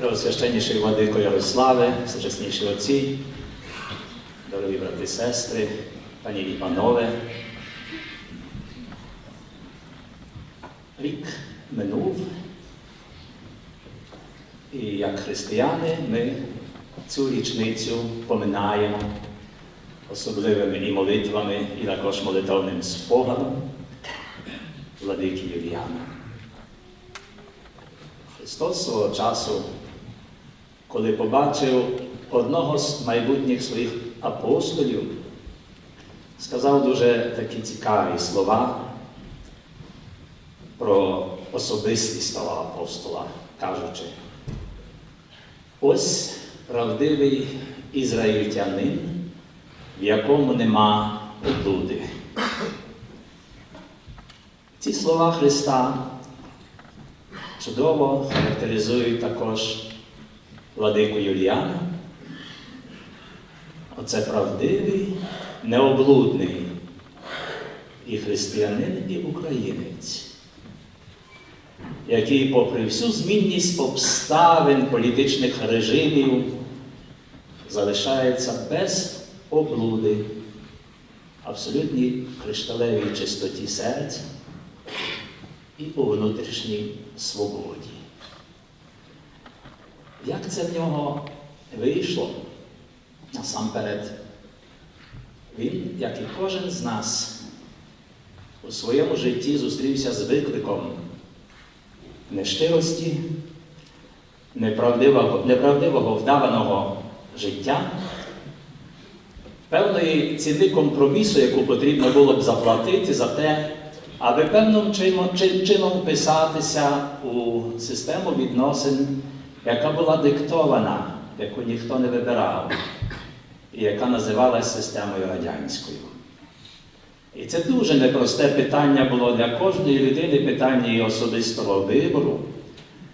Преосвященніший владико Ярославе, всечесніші отці, дорогі брати і сестри, пані і панове. Рік минув, і як християни ми цю річницю поминаємо особливими і молитвами, і також молитовним спогадом владики Юліана. Христос свого часу, коли побачив одного з майбутніх своїх апостолів, сказав дуже такі цікаві слова про особистість того апостола, кажучи, ось правдивий ізраїльтянин, в якому нема облуди. Ці слова Христа чудово характеризують також владику Юліана. Оце правдивий, необлудний і християнин, і українець, який, попри всю змінність обставин політичних режимів, залишається без облуди, абсолютній кришталевій чистоті серця і у внутрішній свободі. Як це в нього вийшло? Насамперед, він, як і кожен з нас, у своєму житті зустрівся з викликом нещирості, неправдивого, неправдивого вдаваного життя, певної ціни компромісу, яку потрібно було б заплатити за те, аби певним чином, вписатися у систему відносин, яка була диктована, яку ніхто не вибирав, і яка називалась системою радянською. І це дуже непросте питання було для кожної людини питання її особистого вибору,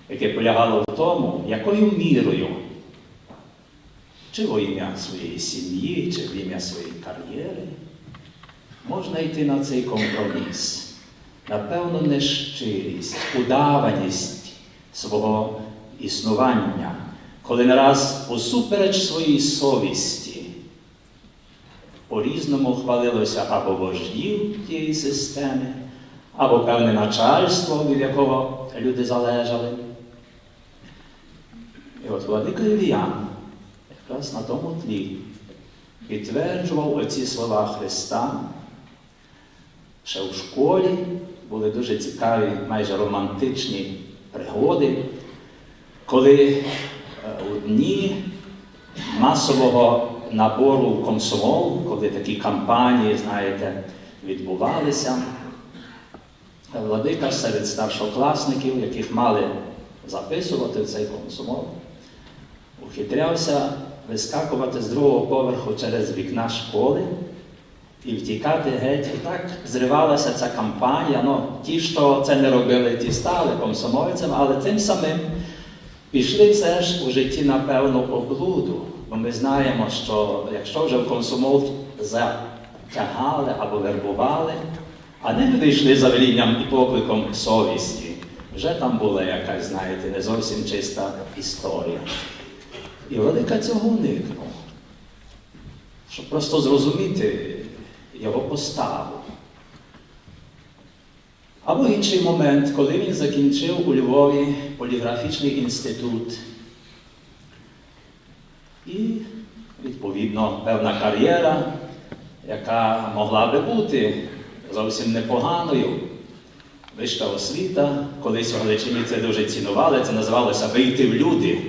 яке полягало в тому, якою мірою, чи во ім'я своєї сім'ї, чи в ім'я своєї кар'єри, можна йти на цей компроміс на певну нещирість, удаваність свого існування, коли не раз усупереч своїй совісті по-різному хвалилося або вождів тієї системи, або певне начальство, від якого люди залежали. І от владика Іліян якраз на тому тлі підтверджував оці слова Христа ще у школі були дуже цікаві, майже романтичні пригоди, коли у дні масового набору комсомол, коли такі кампанії, знаєте, відбувалися, владика серед старшокласників, яких мали записувати в цей комсомол, ухитрявся вискакувати з другого поверху через вікна школи і втікати геть. І так зривалася ця кампанія. Ну, Ті, що це не робили, ті стали комсомольцем, але тим самим пішли все ж у житті на певну облуду. Бо ми знаємо, що якщо вже в комсомол затягали або вербували, а не люди за велінням і покликом совісті, вже там була якась, знаєте, не зовсім чиста історія. І Владика цього уникнув. Щоб просто зрозуміти його поставу. Або інший момент, коли він закінчив у Львові поліграфічний інститут. І, відповідно, певна кар'єра, яка могла би бути зовсім непоганою. Вища освіта, колись у Галичині це дуже цінували, це називалося вийти в люди.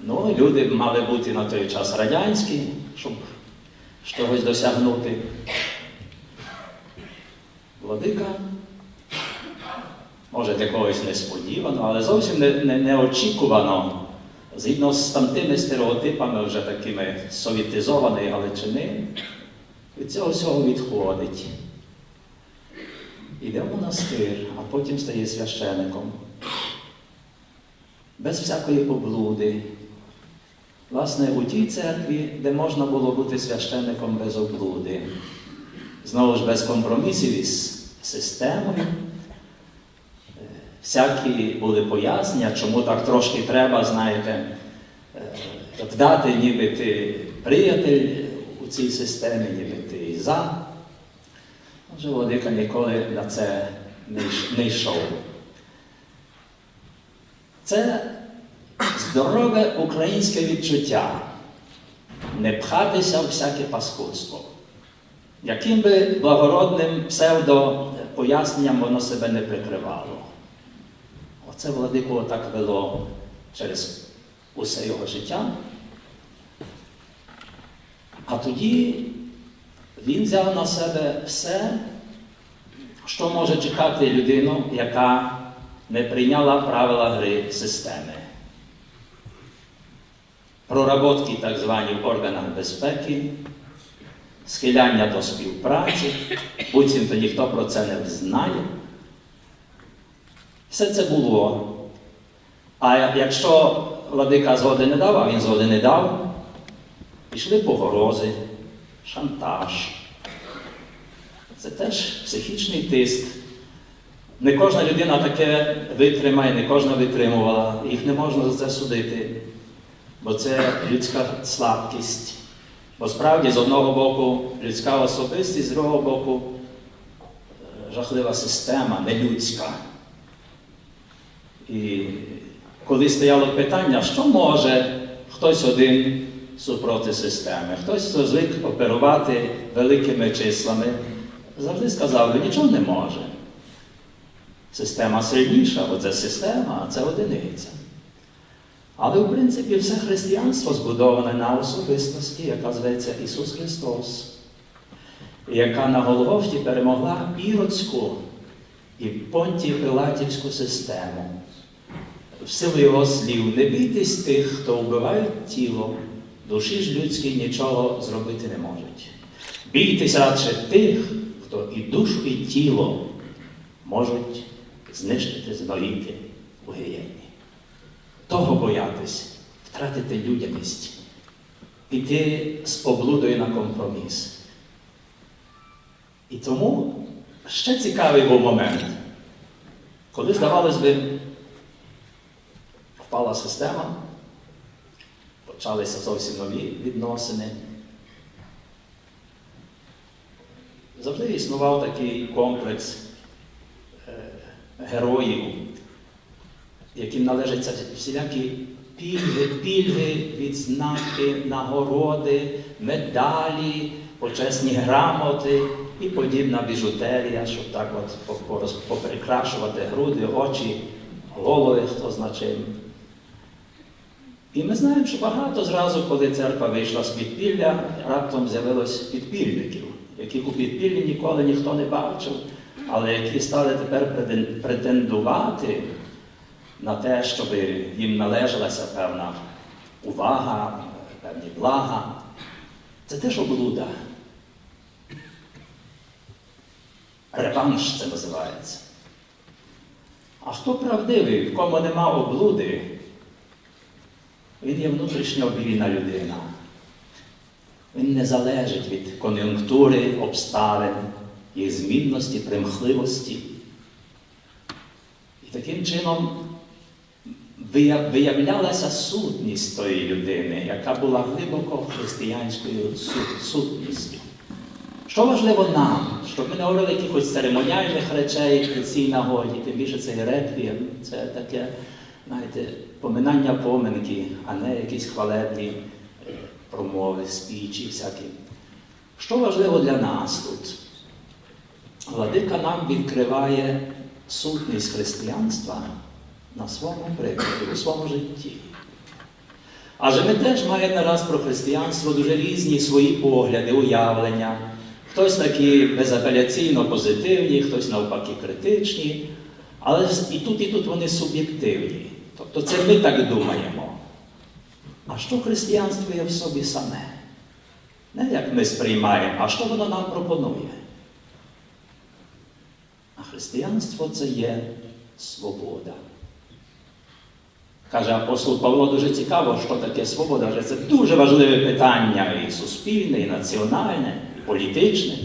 Ну, люди мали бути на той час радянські, щоб чогось досягнути. Владика, може для когось несподівано, але зовсім не, не, неочікувано, згідно з тамтими стереотипами, вже такими совітизованої Галичини, від цього всього відходить. Іде в монастир, а потім стає священником. Без всякої облуди. Власне, у тій церкві, де можна було бути священником без облуди, знову ж без компромісів із системою, всякі були пояснення, чому так трошки треба, знаєте, е, вдати, ніби ти приятель у цій системі, ніби ти за. Може, Владика ніколи на це не йшов. Це здорове українське відчуття не пхатися в всяке паскудство. Яким би благородним псевдопоясненням воно себе не прикривало. Оце владико так вело через усе його життя. А тоді він взяв на себе все, що може чекати людину, яка не прийняла правила гри системи. Проработки так звані в органах безпеки, схиляння до співпраці, буцімто ніхто про це не знає. Все це було. А якщо владика згоди не дав, а він згоди не дав, пішли погрози, шантаж. Це теж психічний тиск. Не кожна людина таке витримає, не кожна витримувала. Їх не можна за це судити, бо це людська слабкість. Бо справді, з одного боку, людська особистість, з другого боку, е, жахлива система, нелюдська. І коли стояло питання, що може хтось один супроти системи, хтось, хто звик оперувати великими числами, завжди сказав, він нічого не може. Система сильніша, бо це система, а це одиниця. Але в принципі все християнство збудоване на особистості, яка зветься Ісус Христос, яка на Голгофті перемогла іродську і понтію пилатівську систему. В силу його слів, не бійтесь тих, хто вбивають тіло, душі ж людській нічого зробити не можуть. Бійтесь радше тих, хто і душу, і тіло можуть знищити, згоріти у гієні. Того боятись, втратити людяність, піти з облудою на компроміс. І тому ще цікавий був момент, коли, здавалось би, впала система, почалися зовсім нові відносини. Завжди існував такий комплекс е, героїв, яким належаться всілякі пільги, пільги, відзнаки, нагороди, медалі, почесні грамоти і подібна біжутерія, щоб так от поприкрашувати груди, очі, голови, хто зна чим. І ми знаємо, що багато зразу, коли церква вийшла з підпілля, раптом з'явилось підпільників, яких у підпіллі ніколи ніхто не бачив, але які стали тепер претендувати на те, щоб їм належалася певна увага, певні блага. Це теж облуда. Реванш це називається. А хто правдивий, в кому нема облуди, він є внутрішньо вільна людина. Він не залежить від кон'юнктури, обставин, їх змінності, примхливості. І таким чином виявлялася сутність тої людини, яка була глибоко християнською сутністю. Що важливо нам, щоб ми не говорили якихось церемоніальних речей при цій нагоді, тим більше це реквієм, це таке, знаєте, поминання поминки, а не якісь хвалебні е, промови, спічі всякі. Що важливо для нас тут? Владика нам відкриває сутність християнства на своєму прикладі, у своєму житті. Адже ми теж маємо нараз про християнство дуже різні свої погляди, уявлення. Хтось такі безапеляційно позитивні, хтось навпаки критичні. Але і тут, і тут вони суб'єктивні. Тобто це ми так думаємо. А що християнство є в собі саме? Не як ми сприймаємо, а що воно нам пропонує? А християнство це є свобода. Каже апостол Павло, дуже цікаво, що таке свобода. Каже, Це дуже важливе питання і суспільне, і національне, і політичне.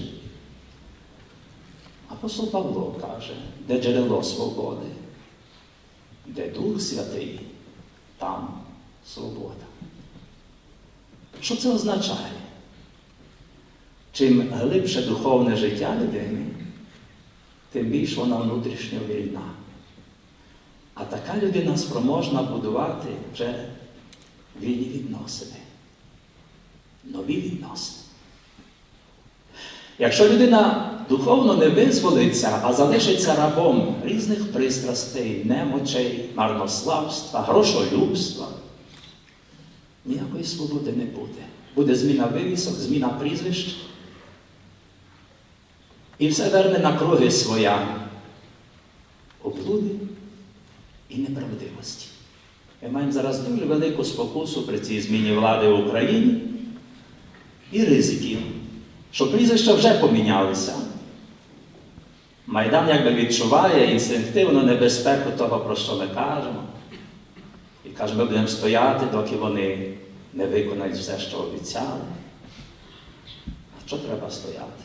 Апостол Павло каже, де джерело свободи? Де Дух Святий, там свобода. Що це означає? Чим глибше духовне життя людини, тим більш вона внутрішньо вільна. А така людина спроможна будувати вже вільні відносини, нові відносини. Якщо людина духовно не визволиться, а залишиться рабом різних пристрастей, немочей, марнославства, грошолюбства, ніякої свободи не буде. Буде зміна вивісок, зміна прізвищ. І все верне на круги своя облуди і неправдивості. Ми маємо зараз дуже велику спокусу при цій зміні влади в Україні і ризиків, що прізвища вже помінялися. Майдан якби відчуває інстинктивно небезпеку того, про що ми кажемо. І каже, ми будемо стояти, доки вони не виконають все, що обіцяли. А що треба стояти?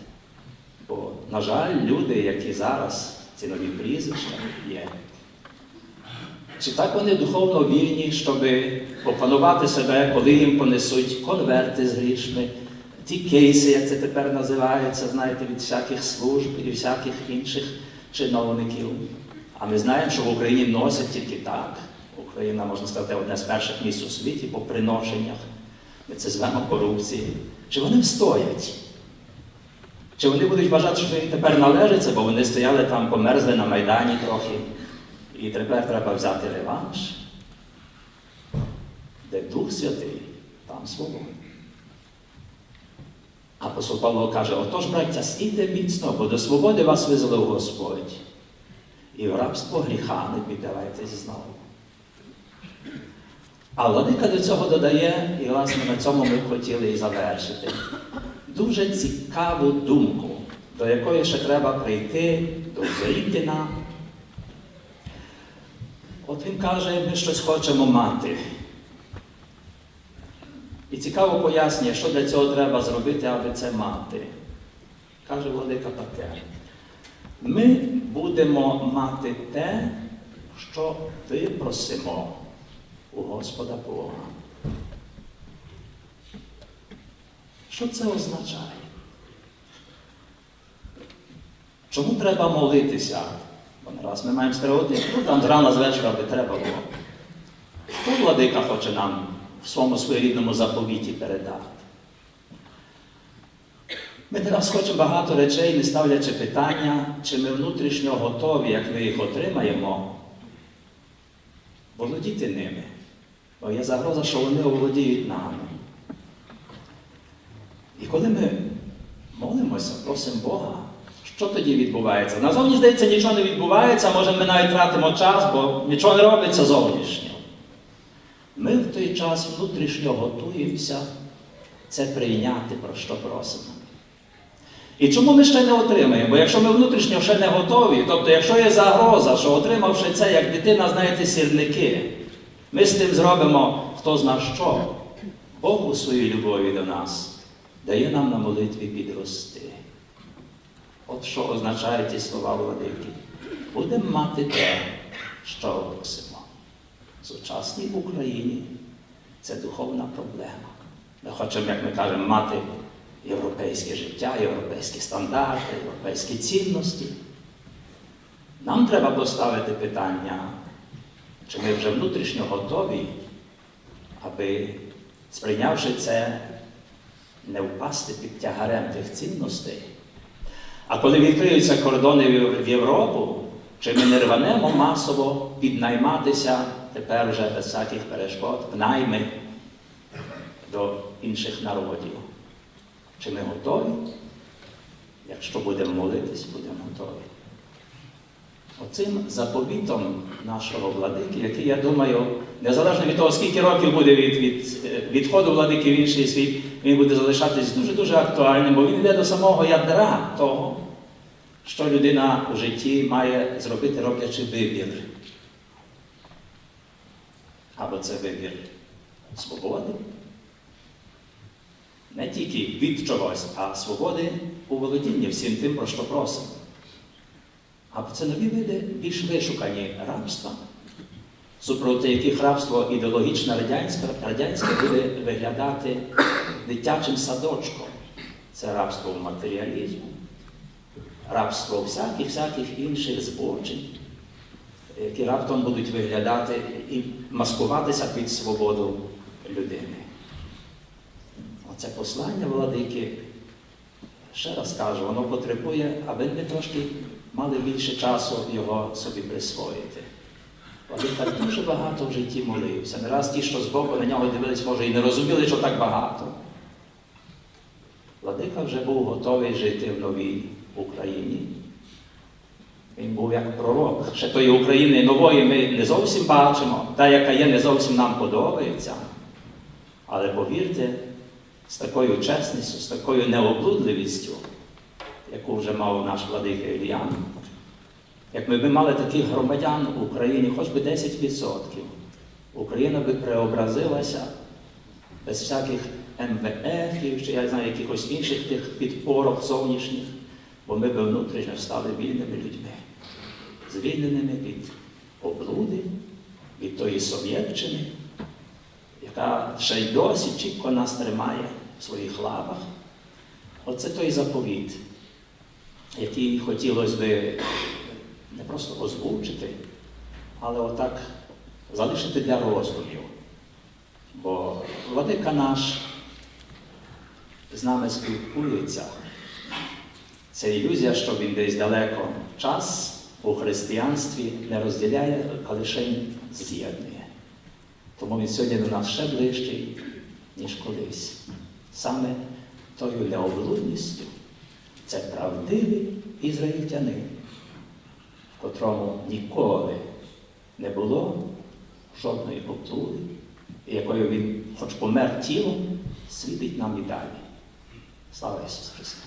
Бо, на жаль, люди, які зараз ці нові прізвища є. Чи так вони духовно вільні, щоб опанувати себе, коли їм понесуть конверти з грішми, ті кейси, як це тепер називається, знаєте, від всяких служб і всяких інших чиновників. А ми знаємо, що в Україні носять тільки так. Україна, можна сказати, одне з перших місць у світі по приношеннях. Ми це звемо корупції. Чи вони встоять? Чи вони будуть вважати, що їм тепер належиться, бо вони стояли там, померзли на Майдані трохи, і тепер треба взяти реванш? Де Дух Святий, там свобода. Апостол Павло каже, отож, браття, стійте міцно, бо до свободи вас визволив Господь. І в рабство гріха не піддавайтесь знову. А владика до цього додає, і власне на цьому ми хотіли і завершити. Дуже цікаву думку, до якої ще треба прийти, дозріти нам. От він каже, ми щось хочемо мати. І цікаво пояснює, що для цього треба зробити, аби це мати. Каже Владика таке. Ми будемо мати те, що випросимо у Господа Бога. Що це означає? Чому треба молитися? Бо раз ми маємо стереотип, ну там зрана з вечора би треба було. Що владика хоче нам в своєму своєрідному заповіті передати? Ми зараз хочемо багато речей, не ставлячи питання, чи ми внутрішньо готові, як ми їх отримаємо, володіти ними. Бо є загроза, що вони оволодіють нами. І коли ми молимося, просимо Бога, що тоді відбувається? Назовні, здається, нічого не відбувається, може ми навіть тратимо час, бо нічого не робиться зовнішньо. Ми в той час внутрішньо готуємося це прийняти, про що просимо. І чому ми ще не отримаємо? Бо якщо ми внутрішньо ще не готові, тобто, якщо є загроза, що отримавши це, як дитина, знаєте, сірники, ми з тим зробимо хто зна що, Бог у своїй любові до нас дає нам на молитві підрости. От що означають ті слова владики. Будемо мати те, що просимо. В сучасній Україні це духовна проблема. Ми хочемо, як ми кажемо, мати європейське життя, європейські стандарти, європейські цінності. Нам треба поставити питання, чи ми вже внутрішньо готові, аби, сприйнявши це, не впасти під тягарем тих цінностей. А коли відкриються кордони в Європу, чи ми не рванемо масово піднайматися тепер вже без всяких перешкод в найми до інших народів? Чи ми готові? Якщо будемо молитись, будемо готові. Оцим заповітом нашого владики, який, я думаю, незалежно від того, скільки років буде від, від відходу владики в інший світ, він буде залишатись дуже-дуже актуальним, бо він йде до самого ядра того, що людина у житті має зробити, роблячи вибір. Або це вибір свободи, не тільки від чогось, а свободи у володінні всім тим, про що просимо. Або це нові види більш вишукані рабства, супроти яких рабство ідеологічне радянське, радянське буде виглядати дитячим садочком. Це рабство матеріалізму, рабство всяких всяких інших збочень, які раптом будуть виглядати і маскуватися під свободу людини. Оце послання владики, ще раз кажу, воно потребує, аби ми трошки мали більше часу його собі присвоїти. Владика дуже багато в житті молився. Не раз ті, що збоку на нього дивились, може, і не розуміли, що так багато. Владика вже був готовий жити в новій Україні. Він був як пророк. Ще тої України нової ми не зовсім бачимо, та, яка є, не зовсім нам подобається. Але повірте, з такою чесністю, з такою необлудливістю, яку вже мав наш владика Іліян, як ми б мали таких громадян в Україні, хоч би 10%, Україна би преобразилася без всяких МВФів, чи я знаю, якихось інших тих підпорок зовнішніх, бо ми би внутрішньо стали вільними людьми, звільненими від облуди, від тої совєтчини, яка ще й досі чітко нас тримає в своїх лапах. Оце той заповіт, який хотілося би не просто озвучити, але отак залишити для роздумів. Бо владика наш з нами спілкується. Це ілюзія, що він десь далеко час у християнстві не розділяє, а лише з'єднує. Тому він сьогодні до нас ще ближчий, ніж колись. Саме тою необлудністю це правдивий ізраїльтянин, в котрому ніколи не було жодної облуди, якою він, хоч помер тілом, світить нам і далі. Слава Ісусу Христу!